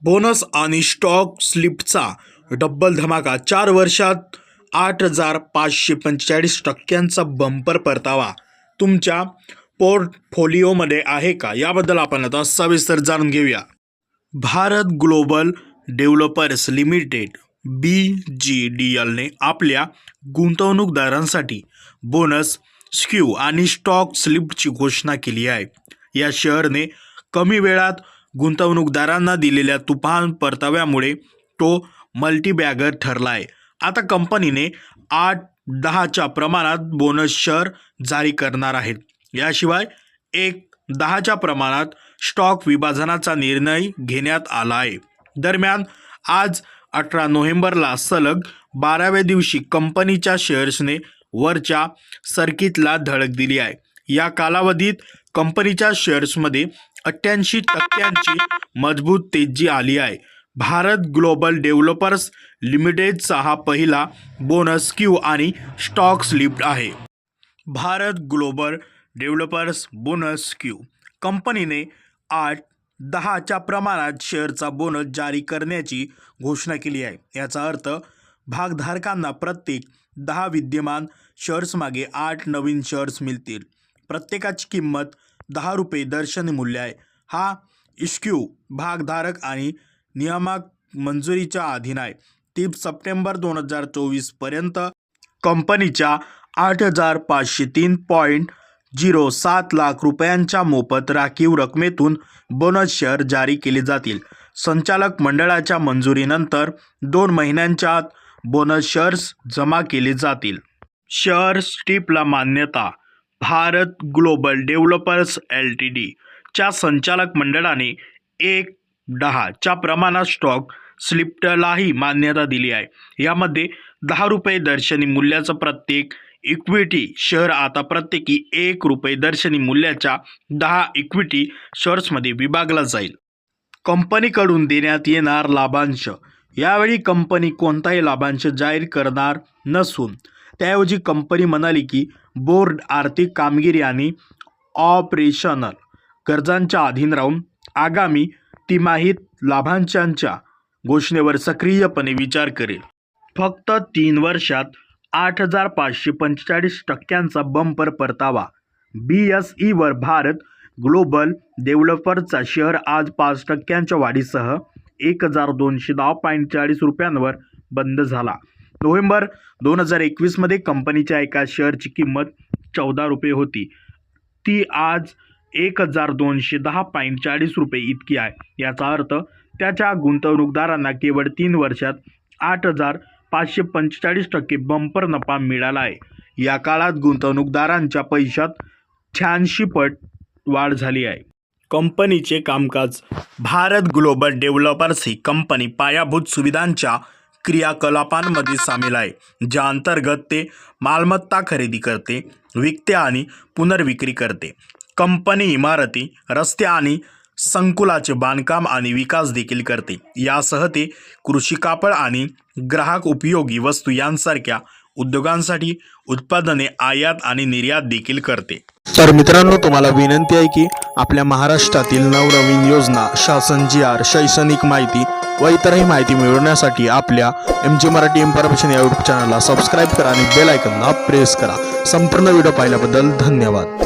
Bonus आणि stock स्लिपचा double धमाका. चार वर्षात आठ हजार पाचशे पंचेचाळीस टक्क्यांचा बंपर परतावा. तुमच्या पोर्टफोलिओमध्ये आहे का? याबद्दल आपण आता सविस्तर जाणून घेऊया. Bharat global developers limited B G D एलने आपल्या गुंतवणूकदारांसाठी बोनस स्क्यू आणि स्टॉक स्लिपची घोषणा केली आहे. या शेअरने कमी वेळात गुंतवणूकदारांना दिलेल्या तुफान परताव्यामुळे तो मल्टीबॅगर ठरला आहे आता कंपनीने आठ दहाच्या प्रमाणात बोनस शेअर जारी करणार आहेत. याशिवाय एक दहाच्या प्रमाणात स्टॉक विभाजनाचा निर्णय घेण्यात आला आहे. दरम्यान आज अठरा नोव्हेंबरला सलग बाराव्या दिवशी कंपनीच्या शेअर्सने वरच्या सर्किटला धडक दिली आहे. या कालावधीत कंपनीच्या शेअर्समध्ये अठ्ठ्याऐंशी टक्क्यांची मजबूत तेजी आली आहे. भारत ग्लोबल डेव्हलपर्स लिमिटेडचा हा पहिला बोनस क्यू आणि स्टॉक्स लिफ्ट आहे. Bharat global developers bonus issue कंपनीने आठ दहाच्या प्रमाणात शेअरचा बोनस जारी करण्याची घोषणा केली आहे. याचा अर्थ भागधारकांना प्रत्येक दहा विद्यमान शेअर्समागे आठ नवीन शेअर्स मिळतील. प्रत्येकाची किंमत दहा रुपये दर्शनी मूल्य आहे. हा इश्क्यू भागधारक आणि नियामक मंजुरीच्या अधीन आहे. ती सप्टेंबर दोन हजार चोवीसपर्यंत कंपनीच्या आठ हजार पाचशे तीन पॉईंट झिरो सात लाख रुपयांच्या मोफत राखीव रकमेतून बोनस शेअर जारी केले जातील. संचालक मंडळाच्या मंजुरीनंतर दोन महिन्यांच्या आत बोनस शेअर्स जमा केले जातील. शेअर्स टीपला मान्यता Bharat global developers L T डीच्या संचालक मंडळाने एक दहाच्या प्रमाणात स्टॉक स्लिप्टलाही मान्यता दिली आहे. यामध्ये दहा रुपये दर्शनी मूल्याचं प्रत्येक इक्विटी शेअर आता प्रत्येकी एक रुपये दर्शनी मूल्याच्या दहा इक्विटी शेअर्समध्ये विभागला जाईल. कंपनीकडून देण्यात येणार लाभांश. यावेळी कंपनी कोणताही लाभांश जाहीर करणार नसून त्याऐवजी कंपनी म्हणाली की बोर्ड आर्थिक कामगिरी आणि ऑपरेशनल गरजांच्या अधीन राहून आगामी तिमाहीत लाभांशांच्या घोषणेवर सक्रियपणे विचार करेल. फक्त तीन वर्षात आठ हजार पाचशे पंचेचाळीस टक्क्यांचा बंपर परतावा. बी एस ईवर भारत ग्लोबल डेव्हलपर्सचा शेअर आज पाच टक्क्यांच्या वाढीसह एक हजार दोनशे दहा पॉईंट चाळीस रुपयांवर बंद झाला. नोव्हेंबर दोन हजार एकवीसमध्ये कंपनीच्या एका शेअरची किंमत चौदा रुपये होती. ती आज एक हजार दोनशे दहा पॉईंट चाळीस रुपये इतकी आहे. याचा अर्थ त्याच्या गुंतवणूकदारांना केवळ तीन वर्षात आठ हजार पाचशे पंचेचाळीस टक्के बंपर नफा मिळाला आहे. या काळात गुंतवणूकदारांच्या पैशात शहाऐंशी पट वाढ झाली आहे. कंपनीचे कामकाज भारत ग्लोबल डेव्हलपर्स ही कंपनी पायाभूत सुविधांच्या क्रियाकलापांमध्ये सामील आहे ज्या अंतर्गत ते मालमत्ता खरेदी करते विकते आणि पुनर्विक्री करते. कंपनी इमारती रस्ते आणि संकुलाचे बांधकाम आणि विकास देखील करते. यासह ते कृषी कापड आणि ग्राहक उपयोगी वस्तू यांसारख्या उद्योगांसाठी उत्पादने आयात आणि निर्यात देखील करते. तर मित्रांनो तुम्हाला विनंती आहे की आपल्या महाराष्ट्रातील नवनवीन योजना शासन जी आर शैक्षणिक माहिती व इतरही माहिती मिळवण्यासाठी आपल्या एम जी मराठी इन्फॉर्मेशन या यूट्यूब चॅनलला सबस्क्राईब करा आणि बेल आयकनला प्रेस करा. संपूर्ण व्हिडिओ पाहिल्याबद्दल धन्यवाद.